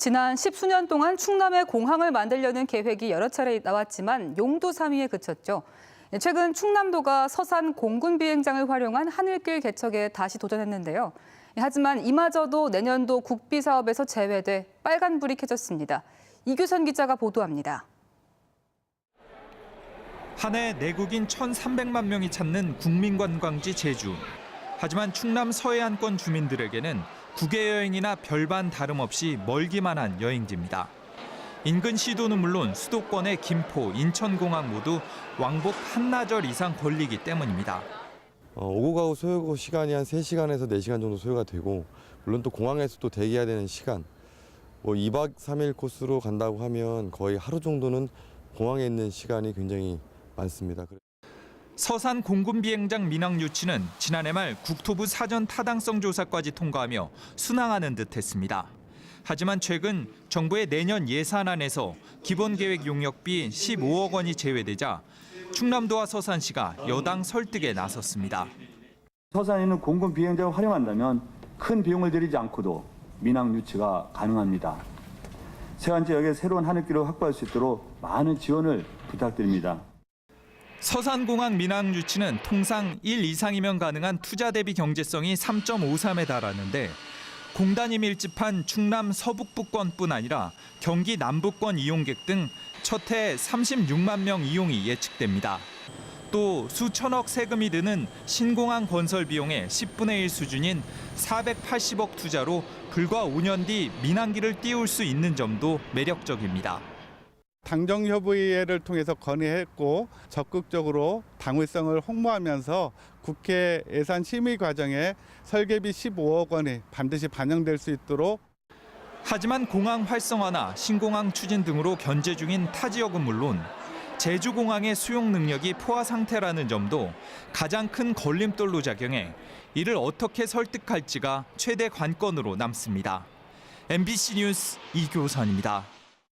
지난 십수년 동안 충남에 공항을 만들려는 계획이 여러 차례 나왔지만 용도 삼위에 그쳤죠. 최근 충남도가 서산 공군 비행장을 활용한 하늘길 개척에 다시 도전했는데요. 하지만 이마저도 내년도 국비 사업에서 제외돼 빨간불이 켜졌습니다. 이규선 기자가 보도합니다. 한 해 내국인 1,300만 명이 찾는 국민관광지 제주. 하지만 충남 서해안권 주민들에게는 국외 여행이나 별반 다름없이 멀기만 한 여행지입니다. 인근 시도는 물론 수도권의 김포, 인천공항 모두 왕복 한나절 이상 걸리기 때문입니다. 어, 오고 가고 소요 시간이 한 3시간에서 4시간 정도 소요가 되고 물론 또 공항에서 또 대기해야 되는 시간 뭐 2박 3일 코스로 간다고 하면 거의 하루 정도는 공항에 있는 시간이 굉장히 많습니다. 서산 공군 비행장 민항 유치는 지난해 말 국토부 사전 타당성 조사까지 통과하며 순항하는 듯했습니다. 하지만 최근 정부의 내년 예산안에서 기본 계획 용역비 15억 원이 제외되자 충남도와 서산시가 여당 설득에 나섰습니다. 서산에 있는 공군 비행장을 활용한다면 큰 비용을 들이지 않고도 민항 유치가 가능합니다. 세안 지역에 새로운 하늘길을 확보할 수 있도록 많은 지원을 부탁드립니다. 서산공항 민항 유치는 통상 1 이상이면 가능한 투자 대비 경제성이 3.53에 달하는데 공단이 밀집한 충남 서북부권뿐 아니라 경기 남부권 이용객 등 첫해 36만 명 이용이 예측됩니다. 또 수천억 세금이 드는 신공항 건설 비용의 10분의 1 수준인 480억 투자로 불과 5년 뒤 민항기를 띄울 수 있는 점도 매력적입니다. 당정협의회를 통해서 건의했고 적극적으로 당위성을 홍보하면서 국회 예산 심의 과정에 설계비 15억 원이 반드시 반영될 수 있도록 하지만 공항 활성화나 신공항 추진 등으로 견제 중인 타 지역은 물론 제주공항의 수용 능력이 포화 상태라는 점도 가장 큰 걸림돌로 작용해 이를 어떻게 설득할지가 최대 관건으로 남습니다. MBC 뉴스 이교선입니다.